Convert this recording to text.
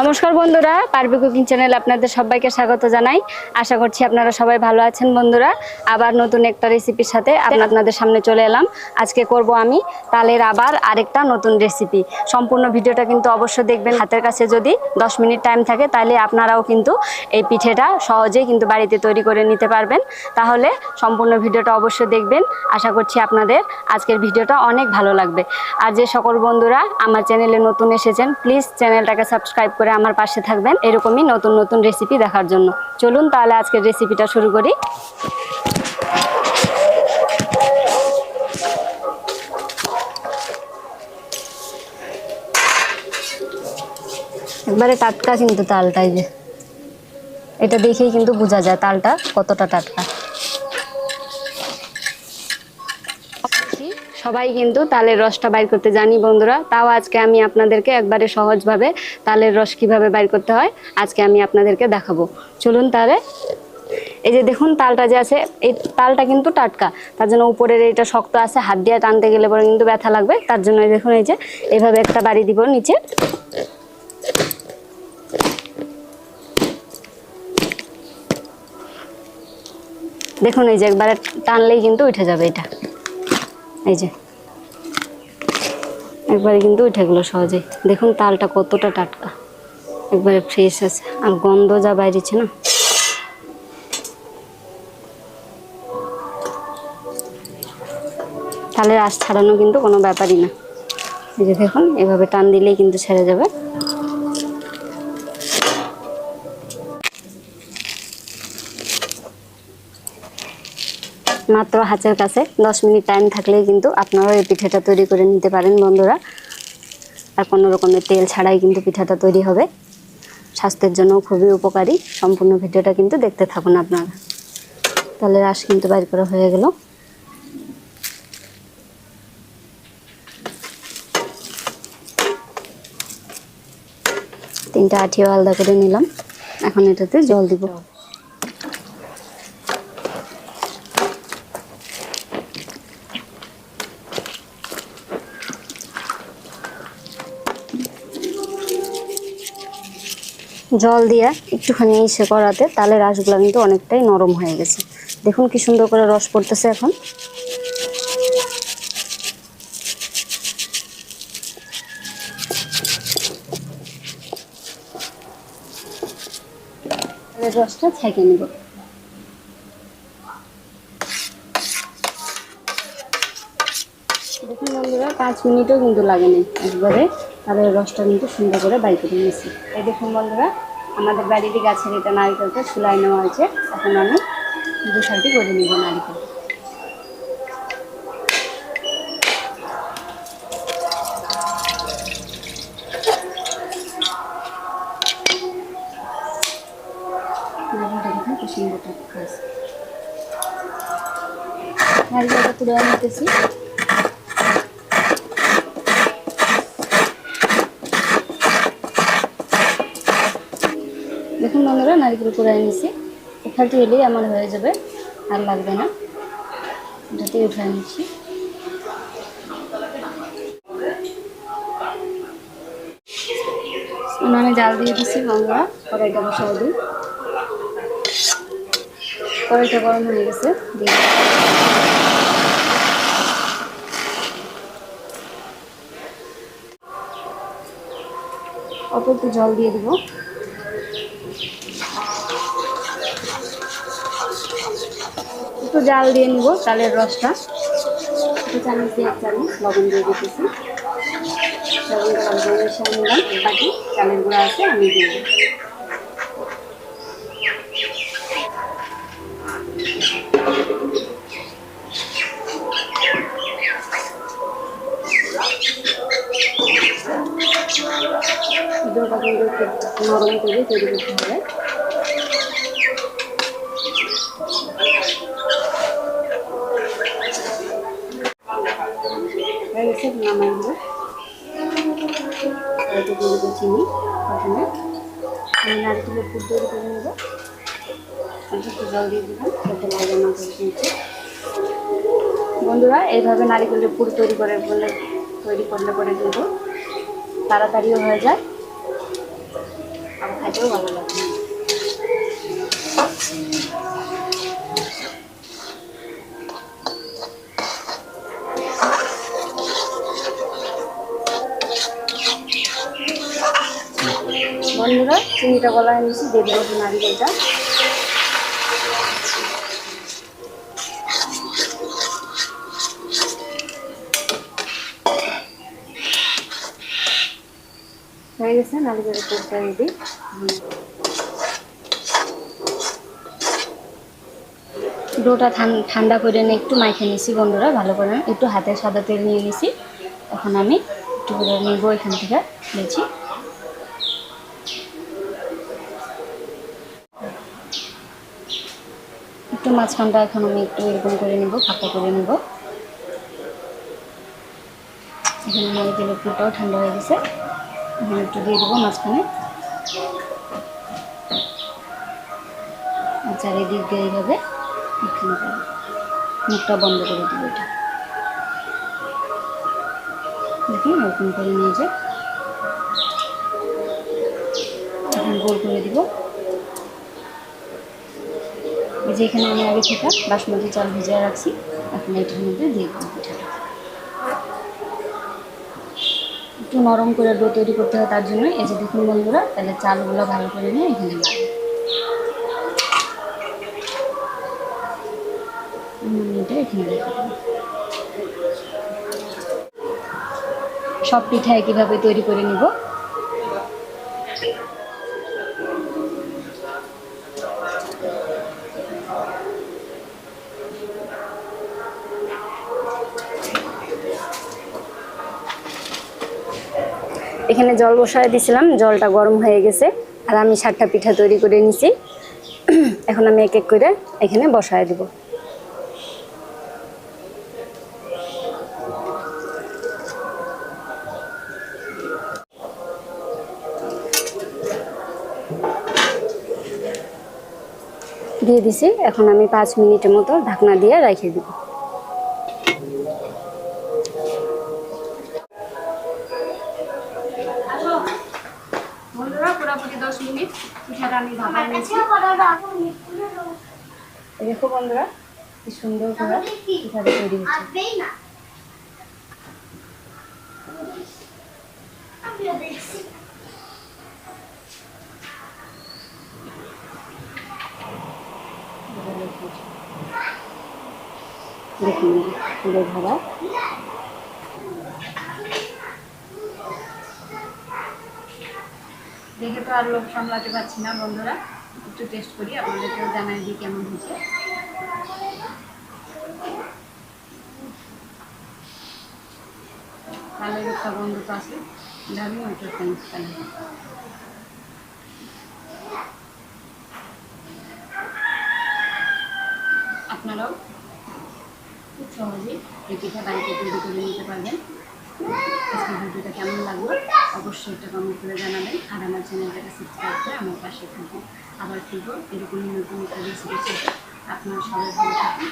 নমস্কার বন্ধুরা, পারবি কুকিং চ্যানেল আপনাদের সবাইকে স্বাগত জানাই। আশা করছি আপনারা সবাই ভালো আছেন বন্ধুরা। আবার নতুন একটা রেসিপির সাথে আপনাদের সামনে চলে এলাম। আজকে করব আমি তালের আবার আরেকটা নতুন রেসিপি। সম্পূর্ণ ভিডিওটা কিন্তু অবশ্যই দেখবেন হাতের কাছে যদি 10 মিনিট টাইম থাকে তাহলে আপনারাও কিন্তু এই পিঠেটা সহজেই কিন্তু বাড়িতে তৈরি করে নিতে পারবেন। তাহলে সম্পূর্ণ ভিডিওটা অবশ্যই দেখবেন। আশা করছি আপনাদের আজকের ভিডিওটা অনেক ভালো লাগবে। আর যে সকল বন্ধুরা আমার চ্যানেলে নতুন এসেছেন প্লিজ চ্যানেলটাকে সাবস্ক্রাইব করে আমার পাশে থাকবেন এরকমই নতুন নতুন রেসিপি দেখার জন্য। চলুন তাহলে আজকের রেসিপিটা শুরু করি। একবারে টাটকা কিন্তু তালটাই যে। এটা দেখেই কিন্তু বোঝা যায় তালটা কতটা টাটকা। সবাই কিন্তু তালের রসটা বাইর করতে জানি বন্ধুরা। তাও আজকে আমি আপনাদেরকে একবারে সহজভাবে তালের রস কীভাবে বাইর করতে হয়, আজকে আমি আপনাদেরকে দেখাবো। চলুন তাহলে, এই যে দেখুন তালটা যে আছে, এই তালটা কিন্তু টাটকা। তার জন্য উপরের এইটা শক্ত আছে, হাত দিয়ে টানতে গেলে পরে কিন্তু ব্যথা লাগবে। তার জন্য দেখুন এই যে এইভাবে একটা বাড়ি দিব নিচে। দেখুন এই যে একবারে টানলেই কিন্তু উঠে যাবে এটা। এই যে। একবারে কিন্তু উঠে গেলো সহজেই। দেখুন তালটা কতটা টাটকা। একবারে ফ্রেশ আছে। আর গন্ধ যা বাইরেছে না। তালের আশ ছাড়ানো কিন্তু কোনো ব্যাপারই না। এই যে দেখুন, এভাবে টান দিলেই কিন্তু ছেড়ে যাবে। মাত্র হাতের কাছে। দশ মিনিট টাইম থাকলেই কিন্তু আপনারাও এই পিঠাটা তৈরি করে নিতে পারেন, বন্ধুরা। আর কোনো রকমের তেল ছাড়াই কিন্তু পিঠাটা তৈরি হবে। স্বাস্থ্যের জন্য খুবই উপকারী। সম্পূর্ণ ভিডিওটা কিন্তু দেখতে থাকুন আপনারা। তাহলে রাস কিন্তু বাইর করা হয়ে গেল। তিনটা আঠিও আলাদা করে নিলাম। এখন এটাতে জল দিব। জল দিয়ে একটুখানি ইসে করাতে তাহলে রসগুলো কিন্তু অনেকটাই নরম হয়ে গেছে। দেখুন কি সুন্দর করে রস পড়তেছে এখন। রসটা ছেঁকে নিব। দেখুন বন্ধুরা, পাঁচ মিনিটও কিন্তু লাগেনি একবারে। তাদের রসটা কিন্তু সুন্দর করে বাই করে নিয়েছি। এই দেখুন বন্ধুরা আমাদের বাড়িতে গাছের এটা নারিকেলটা ছুলাই নেওয়া হয়েছে এখন আমি দু সাইডে করে নিব নারিকেল। নারিকেলটা তুলে নিতেছি দেখুন বন্ধুরা নারকেল কুড়াই নিছি এখানটি এলেই আমার হয়ে যাবে, আর লাগবে না। এটাতে উঠায় নিচ্ছি। উনানে জাল দিয়ে দিচ্ছি বন্ধুরা, কড়াইটা বসাই দিই। কড়াইটা গরম হয়ে গেছে, দিয়ে একটু জল দিয়ে দিব। একটু জাল দিয়ে নিব চালের রসটা। একটু চামচ দিয়ে এক লবণ দিয়ে দিতেছি। বাকি চালের গুঁড়া আছে আমি দিয়ে নরম করে তৈরি করতে নারকেলের পুর তৈরি করে নেব। একটু জল দিয়ে দেবেন লাগে বন্ধুরা, এইভাবে নারিকেলের পুর তৈরি করে বলে তৈরি করলে পরে কিন্তু তাড়াতাড়িও হয়ে যায়। আর খাইতেও ভালো লাগবে চিনিটা গলায় নিয়েছি, দিয়ে দেবো নারিকেলটা। হয়ে গেছে, নারিকেলের পুরটা রেডি ডোটা ঠান- ঠান্ডা করে নিয়ে একটু মাইখে নিয়েছি বন্ধুরা, ভালো করে। একটু হাতে সাদা তেল নিয়ে নিয়েছি। এখন আমি একটু করে নিব এখান থেকে, নিয়েছি। একটু মাঝখানটা এখন আমি একটু এরকম করে নিব, ফাঁকা করে নিব। এখানে নারিকেলের পুরটাও ঠান্ডা হয়ে গেছে। এখন একটু দিয়ে দেবো মাঝখানে। চারিদিক দিয়ে এইভাবে এখানে মুখটা বন্ধ করে দেবো এটা। দেখুন এরকম করে নিয়ে যে এখন গোল করে দিব। এই যে এখানে আমি আগে থেকে বাসমতি চাল ভিজিয়ে রাখছি, এখন এটার মধ্যে দিয়ে দেবো পিঠাটা। একটু নরম করে ডো তৈরি করতে হয় তার জন্য এই যে দেখুন বন্ধুরা, তাহলে চালগুলো ভালো করে নিয়ে এখানে এটা এখানে সব পিঠা একইভাবে তৈরি করে নিব। এখানে জল বসায় দিয়েছিলাম জলটা গরম হয়ে গেছে, আর আমি সাতটা পিঠা তৈরি করে নিছি। এখন আমি এক এক করে এখানে বসায় দিব। দিয়ে দিছি, এখন আমি পাঁচ মিনিটের মতো ঢাকনা দিয়ে রেখে দিব। দেখো বন্ধুরা কি সুন্দর তৈরি হচ্ছে। দেখুন পুরো ভাবা দেখে তো আর লোক সামলাতে পারছি না বন্ধুরা। একটু টেস্ট করি, আপনাদেরকেও জানাই দিই কেমন হয়েছে। কালের একটা বন্ধু তো আছে কালে আপনারাও খুব সহজেই এই পিঠা বাড়িতে তৈরি করে নিতে পারবেন। আজকের ভিডিওটা কেমন লাগল? অবশ্যই একটা কমেন্ট করে জানাবেন। আর আমার চ্যানেলটাকে সাবস্ক্রাইব করে আমার পাশে থাকুন। আবার ফিরবো এরকম নতুন একটা রেসিপি আপনার সবাই ভালো থাকুন।